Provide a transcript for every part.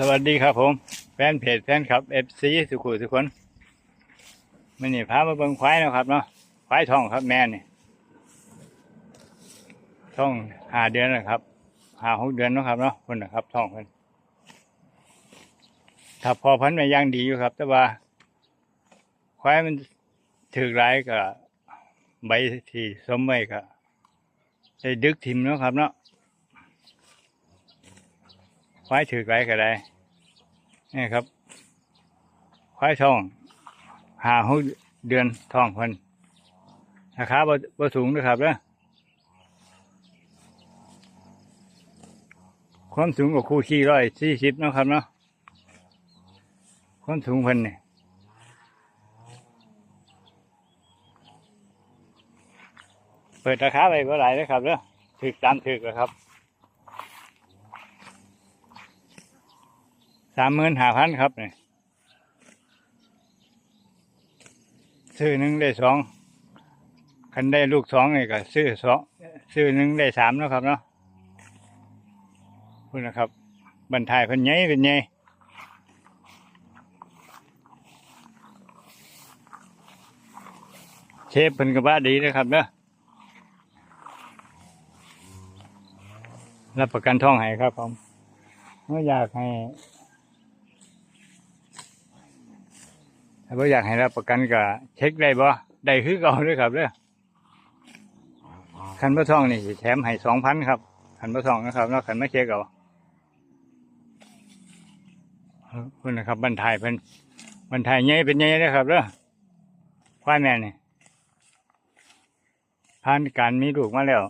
สวัสดีครับผม แฟนเพจแฟนคลับเอฟซีสุขุทุกคนมันนี่พามาเบิ่งควายนะครับเนาะควายทองครับแม่นี่ท้องหาเดือนนะครับหาหกเดือนนะครับเนาะคนนะครับท้องคนถ้าพอพันธุ์ไปย่างดีอยู่ครับ แต่ว่า ควายมันถือร้ายกับใบที่สมไว้ก็ได้ดึกทิมเนาะครับเนาะ ควายถือไว้ก็ได้นี่ครับ ควายทองหาหกเดือนทองคนราคาบ่บ่สูงนะครับเด้อความสูงกับคู่ขี้ร้อยสี่สิบนะครับเนาะความสูงพิ่นนี่เปิดราคาไปเท่าไหร่นะครับเด้อถึกตามถึกแล้วครับ สามหมื่นห้าพันครับเนี่ยซื้อหนึ่งได้สองคันได้ลูกสองนี่ก็ซื้อสองซื้อหนึ่งได้สามนะครับเนาะพูดนะครับบรรทายเพิ่นใหญ่เป็นใหญ่เชฟเพิ่นก็บ้าดีนะครับเนาะรับประกันท่องให้ครับผมเมื่ออยากให้ ถ้าบ่อยากให้รับประกันก็เช็คได้บ่ได้คือเก่าเลยครับเด้อคันบ่ท่องนี่สิแถมให้สองพันครับคันบ่ท่องนะครับแล้วคันไม่เช็คเอาเออคุณนะครับบรรทายเพิ่นบรรทายใหญ่เป็นใหญ่เลยครับเด้อควายแม่นี่ผ่านการมีลูกมาแล้ว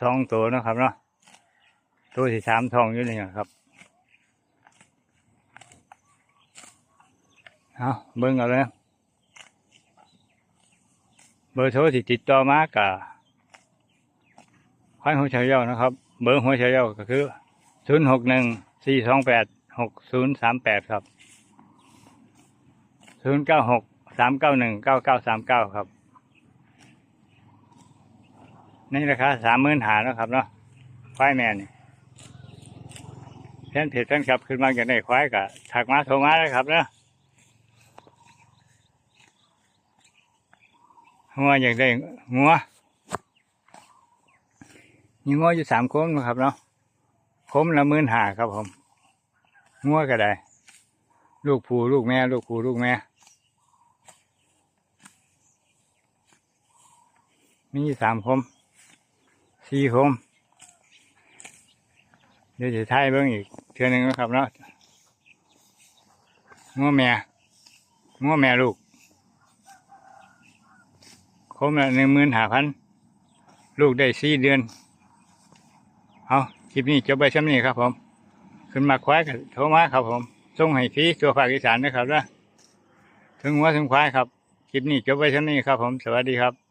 สองตัวเนาะครับเนาะตัวที่สามทองอยู่นี่ครับ เอาเบิ่งเอาเลยเบอร์โทรที่ติดต่อมากะควายหัวเฉลียวนะครับ เบอร์หัวเฉลียวก็คือศูนย์หกหนึ่งสี่สองแปดหกศูนย์สามแปดครับศูนย์เก้าหกสามเก้าหนึ่งเก้าเก้าสามเก้าครับนี่ราคาสามหมื่นหาแล้วครับเนาะควายแม่นี่แฟนเพจแฟนคลับขึ้นมาจากไหนควายกะถักมาโทรมาเลยครับเนาะ งัวอยากได้งัวมีงัวอยู่สามโค้มนะครับเนาะโค้มละหมื่นหาครับผมงัวก็ได้ ลูกผูลูกแม่ ลูกผูลูกแม่มีสามโคมสี่โคมเดี๋ยวจะทายเบิ้งอีกเทือนึงนะครับเนาะงัวแม่งัวแม่ลูก คมละหนึ่งหมื่นห้าพันลูกได้สี่เดือน เอาคลิปนี้จบไปช่ำนี้ครับผม ขึ้นมาควายกับโทมาครับผมส่งให้ฟรีตัวฝากอีสานนะครับนะถึงหัวถึงควายครับ คลิปนี้จบไปช่ำนี้ครับผม สวัสดีครับ